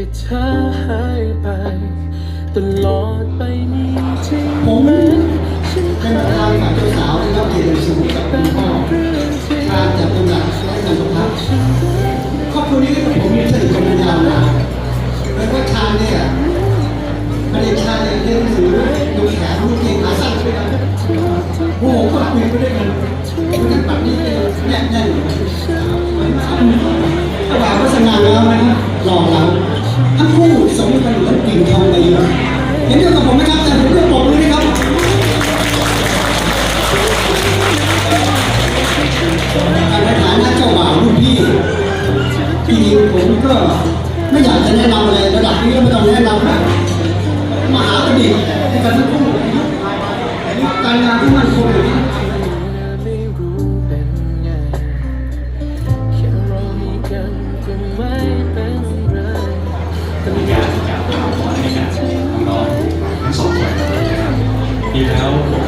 ที่เธอหายไปตลอดไปนี้จริงไหมฉันเป็นประธานฝ่ายเจ้าสาวนะครับเกียรติสูงกับคุณพ่อเรื่องที่การจัดตำแหน่งและการสมพักครอบครัวนี้ก็ผมมีสนิทกันมายาวนาน ครับเห็นเดียวกับผมไหมครับแต่ผมก็ปรบมือนะครับในฐานะเจ้าบ่าวรุ่นพี่จริงๆผมก็ไม่อยากจะแนะนำอะไรระดับนี้ก็ไม่ต้องแนะนำนะมหาบัณฑิตในการทั้งคู่ยุคการงานที่มั่น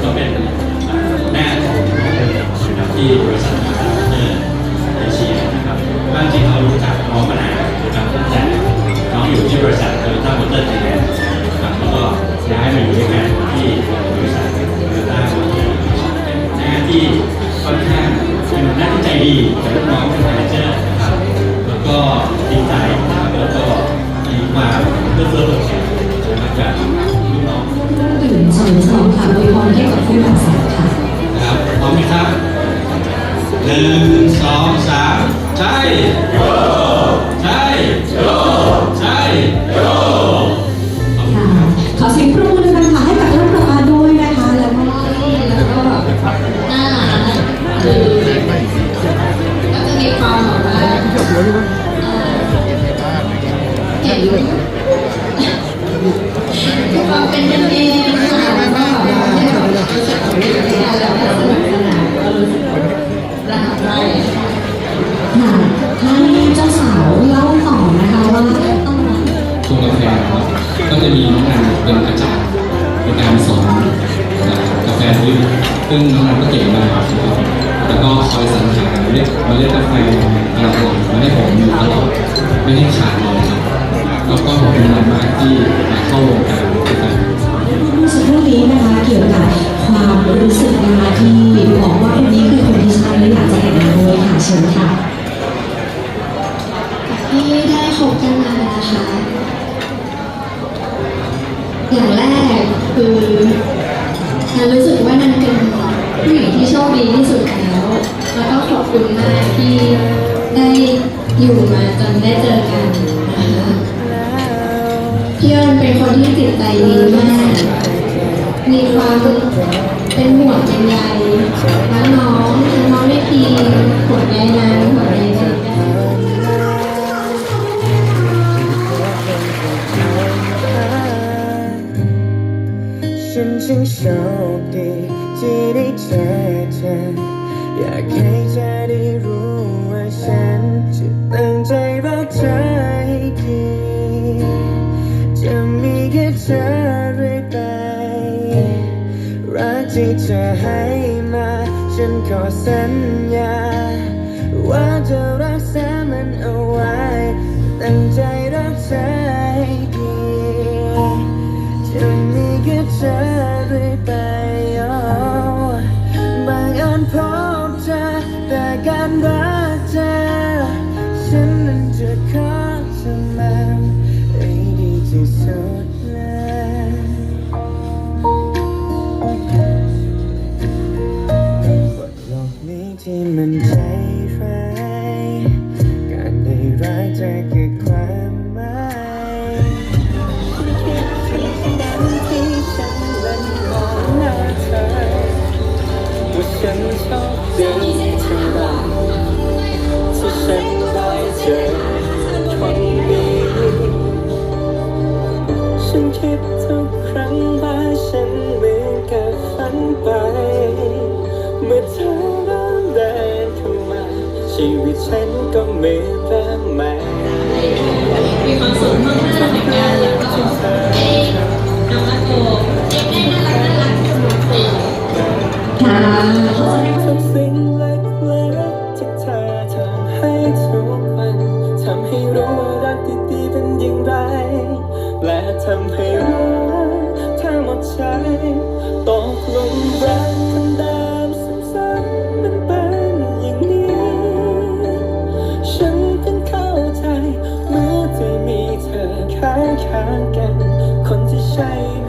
ก็เป็นแม่ของน้องเอิญนะครับที่บริษัทมาเตอร์เอเชียนะครับบางทีเรารู้จักน้องมานานนะครับตั้งแต่น้องอยู่ที่บริษัทโตโยต้ามอเตอร์ไทยแลนด์นะครับแล้วก็ย้ายมาอยู่ด้วยกันที่บริษัทโตโยต้ามอเตอร์เป็นหน้าที่ค่อนข้างเป็นหน้าที่ใจดีกับลูกน้องเป็นแมเนเจอร์ องค่ะอวยพรให้กับผู้บาดเจ็บค่ะครับพร้อมไหมครับหนึ่งสองสามใช่โยใช่โยใช่โยขอบคุณค่ะขอเสียงปรบมือดังๆค่ะให้กับท่านประธานด้วยนะคะแล้วก็แล้วก็หน้าร้านคือก็จะมีความแบบว่าเอ่อ เป็นอาจารย์ในการสอนกาแฟที่ซึ่งน้องนันก็เก่งมากครับแล้วก็คอยสรรหาเมล็ดเมล็ดกาแฟอร่อยมาให้ผมอยู่ตลอดไม่ให้ขาดเลยครับแล้วก็ขอบคุณน้องมากที่มาเข้าวงการ อย่างแรกคือนันรู้สึกว่านันเป็นผู้หญิงที่โชคดีที่สุดแล้ว แล้วก็ขอบคุณมากที่ได้อยู่มาจนได้เจอกันนะคะพี่อิญเป็นคนที่จิตใจดีมาก มีความเป็นห่วงเป็นใยทั้งน้องทั้งน้องไม่พีห่วงใยนา โชคดีที่ได้เจอเธออยากให้เธอได้รู้ว่าฉันจะตั้งใจรักเธอให้ดี จะมีแค่เธอเรื่อยไปรักที่เธอให้มา ฉันขอสัญญา ว่าจะรักษามันเอาไว้ ตั้งใจรักเธอให้ดี จะมีแค่เธอ บเธอแต่ ฉันคิดทุกครั้งว่าฉันเหมือนกับฝันไป เมื่อเธอเริ่เดินเข้ามา ชีวิตฉันก็เหมือนเร่ใหม่มีความสุขมากๆในการแล้วก็ ใจตกลงรักกัามซ้ำๆมันเป็นอย่างนี้ ฉันเพิ่เข้าใจ เมื่อที่มีเธอข้างๆกัน คนที่ใช่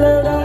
love.